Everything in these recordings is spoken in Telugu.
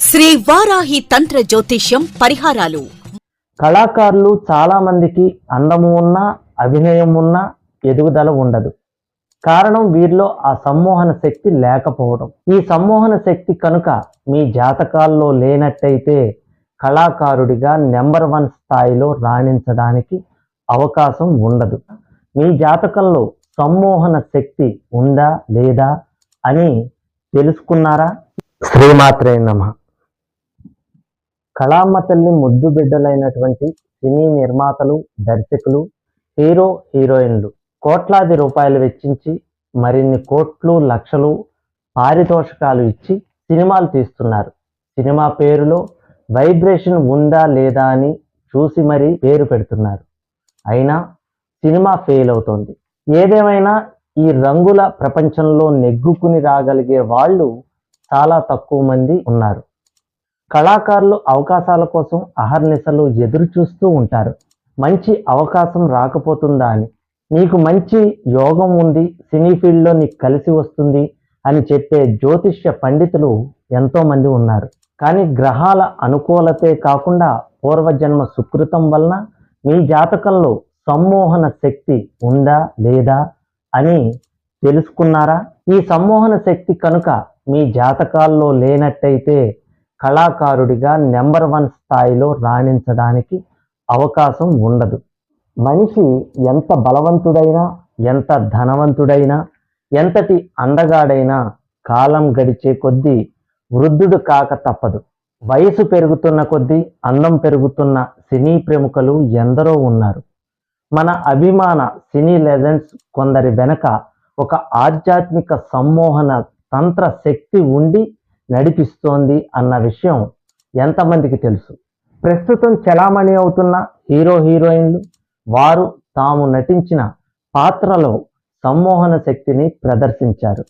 శ్రీ వారాహి తంత్ర జ్యోతిష్యం పరిహారాలు. కళాకారులు చాలా మందికి అందము ఉన్నా అభినయం ఉన్నా ఎదుగుదల ఉండదు. కారణం వీరిలో ఆ సమ్మోహన శక్తి లేకపోవడం. ఈ సమ్మోహన శక్తి కనుక మీ జాతకాల్లో లేనట్టయితే కళాకారుడిగా నెంబర్ వన్ స్థాయిలో రాణించడానికి అవకాశం ఉండదు. మీ జాతకంలో సమ్మోహన శక్తి ఉందా లేదా అని తెలుసుకున్నారా? శ్రీమాత్రే నమః. కళామ్మ తల్లి ముద్దు బిడ్డలైనటువంటి సినీ నిర్మాతలు దర్శకులు హీరో హీరోయిన్లు కోట్లాది రూపాయలు వెచ్చించి మరిన్ని కోట్లు లక్షలు పారితోషకాలు ఇచ్చి సినిమాలు తీస్తున్నారు. సినిమా పేరులో వైబ్రేషన్ ఉందా లేదా అని చూసి మరీ పేరు పెడుతున్నారు. అయినా సినిమా ఫెయిల్ అవుతోంది. ఏదేమైనా ఈ రంగుల ప్రపంచంలో నెగ్గుకుని రాగలిగే వాళ్ళు చాలా తక్కువ మంది ఉన్నారు. కళాకారులు అవకాశాల కోసం అహర్నిశలు ఎదురు చూస్తూ ఉంటారు. మంచి అవకాశం రాకపోతుందా అని. నీకు మంచి యోగం ఉంది సినీ ఫీల్డ్లో నీకు కలిసి వస్తుంది అని చెప్పే జ్యోతిష్య పండితులు ఎంతోమంది ఉన్నారు. కానీ గ్రహాల అనుకూలతే కాకుండా పూర్వజన్మ సుకృతం వలన మీ జాతకంలో సమ్మోహన శక్తి ఉందా లేదా అని తెలుసుకున్నారా? ఈ సమ్మోహన శక్తి కనుక మీ జాతకాల్లో లేనట్టయితే కళాకారుడిగా నెంబర్ వన్ స్థాయిలో రాణించడానికి అవకాశం ఉండదు. మనిషి ఎంత బలవంతుడైనా ఎంత ధనవంతుడైనా ఎంతటి అందగాడైనా కాలం గడిచే కొద్దీ వృద్ధుడు కాక తప్పదు. వయసు పెరుగుతున్న కొద్దీ అందం పెరుగుతున్న సినీ ప్రముఖులు ఎందరో ఉన్నారు. మన అభిమాన సినీ లెజెండ్స్ కొందరి వెనక ఒక ఆధ్యాత్మిక సమ్మోహన తంత్ర శక్తి ఉండి నడిపిస్తోంది అన్న విషయం ఎంతమందికి తెలుసు? ప్రస్తుతం చలామణి అవుతున్న హీరో హీరోయిన్లు వారు తాము నటించిన పాత్రలో సమ్మోహన శక్తిని ప్రదర్శించారు.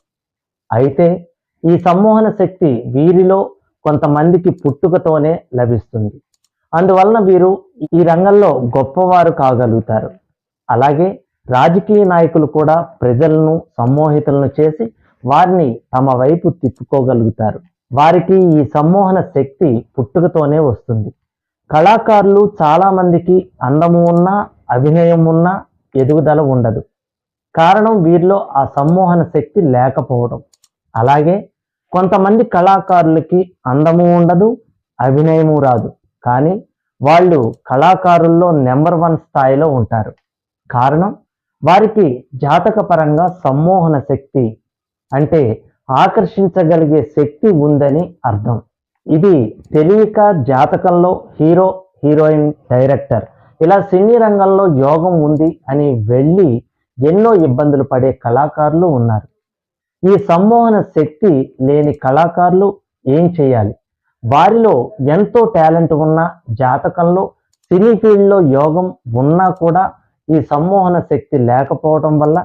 అయితే ఈ సమ్మోహన శక్తి వీరిలో కొంతమందికి పుట్టుకతోనే లభిస్తుంది. అందువలన వీరు ఈ రంగంలో గొప్పవారు కాగలుగుతారు. అలాగే రాజకీయ నాయకులు కూడా ప్రజలను సమ్మోహితులను చేసి వారిని తమ వైపు తిప్పుకోగలుగుతారు. వారికి ఈ సమ్మోహన శక్తి పుట్టుకతోనే వస్తుంది. కళాకారులు చాలా మందికి అందము ఉన్నా అభినయం ఉన్నా ఎదుగుదల ఉండదు. కారణం వీరిలో ఆ సమ్మోహన శక్తి లేకపోవడం. అలాగే కొంతమంది కళాకారులకి అందము ఉండదు అభినయము రాదు. కానీ వాళ్ళు కళాకారుల్లో నెంబర్ వన్ స్థాయిలో ఉంటారు. కారణం వారికి జాతకపరంగా సమ్మోహన శక్తి అంటే ఆకర్షించగలిగే శక్తి ఉందని అర్థం. ఇది తెలియక జాతకంలో హీరో హీరోయిన్ డైరెక్టర్. ఇలా సినీ రంగంలో యోగం ఉంది అని వెళ్ళి ఎన్నో ఇబ్బందులు పడే కళాకారులు ఉన్నారు. ఈ సమ్మోహన శక్తి లేని కళాకారులు ఏం చేయాలి? వారిలో ఎంతో టాలెంట్ ఉన్న జాతకంలో సినీ ఫీల్డ్లో యోగం ఉన్నా కూడా ఈ సమ్మోహన శక్తి లేకపోవడం వల్ల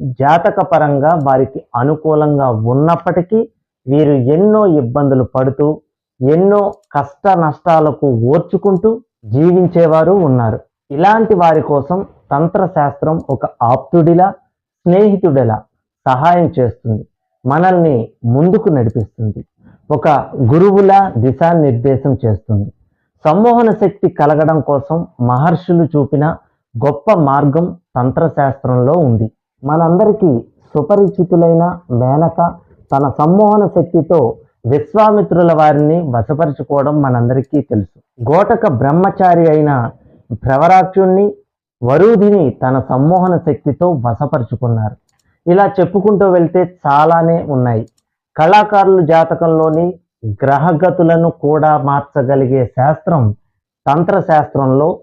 జాతక పరంగా వారికి అనుకూలంగా ఉన్నప్పటికీ వీరు ఎన్నో ఇబ్బందులు పడుతూ ఎన్నో కష్ట నష్టాలకు ఓర్చుకుంటూ జీవించేవారు ఉన్నారు. ఇలాంటి వారి కోసం తంత్రశాస్త్రం ఒక ఆప్తుడిలా స్నేహితుడిలా సహాయం చేస్తుంది. మనల్ని ముందుకు నడిపిస్తుంది. ఒక గురువులా దిశానిర్దేశం చేస్తుంది. సమ్మోహన శక్తి కలగడం కోసం మహర్షులు చూపిన గొప్ప మార్గం తంత్రశాస్త్రంలో ఉంది. మనందరికీ సుపరిచితులైన మేనక తన సమ్మోహన శక్తితో విశ్వామిత్రుల వారిని వశపరుచుకోవడం మనందరికీ తెలుసు. గోటక బ్రహ్మచారి అయిన ప్రవరాక్షుణ్ణి వరూధిని తన సమ్మోహన శక్తితో వశపరుచుకున్నారు. ఇలా చెప్పుకుంటూ వెళ్తే చాలానే ఉన్నాయి. కళాకారుల జాతకంలోని గ్రహగతులను కూడా మార్చగలిగే శాస్త్రం తంత్రశాస్త్రంలో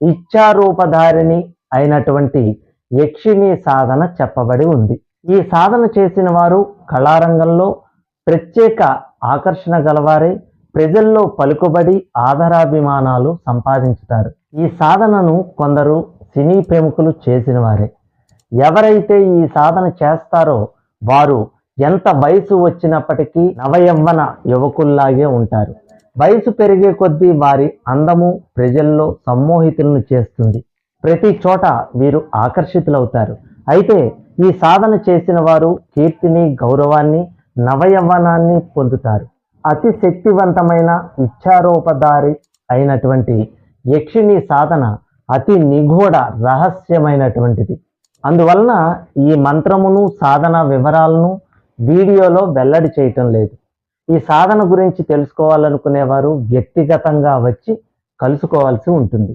ఇచ్చారూపధారిణి అయినటువంటి యక్షిణి సాధన చెప్పబడి ఉంది. ఈ సాధన చేసిన వారు కళారంగంలో ప్రత్యేక ఆకర్షణ గలవారే ప్రజల్లో పలుకుబడి ఆదరాభిమానాలు సంపాదించుతారు. ఈ సాధనను కొందరు సినీ ప్రముఖులు చేసిన వారే ఎవరైతే ఈ సాధన చేస్తారో వారు ఎంత వయసు వచ్చినప్పటికీ నవయవ్వన యువకుల్లాగే ఉంటారు. వయసు పెరిగే కొద్దీ వారి అందము ప్రజల్లో సమ్మోహితులను చేస్తుంది. ప్రతి చోట వీరు ఆకర్షితులవుతారు. అయితే ఈ సాధన చేసిన వారు కీర్తిని గౌరవాన్ని నవయవ్వనాన్ని పొందుతారు. అతి శక్తివంతమైన ఇచ్చారోపదారి అయినటువంటి యక్షిణి సాధన అతి నిగూఢ రహస్యమైనటువంటిది. అందువలన ఈ మంత్రమును సాధన వివరాలను వీడియోలో వెల్లడి చేయటం లేదు. ఈ సాధన గురించి తెలుసుకోవాలనుకునేవారు వ్యక్తిగతంగా వచ్చి కలుసుకోవాల్సి ఉంటుంది.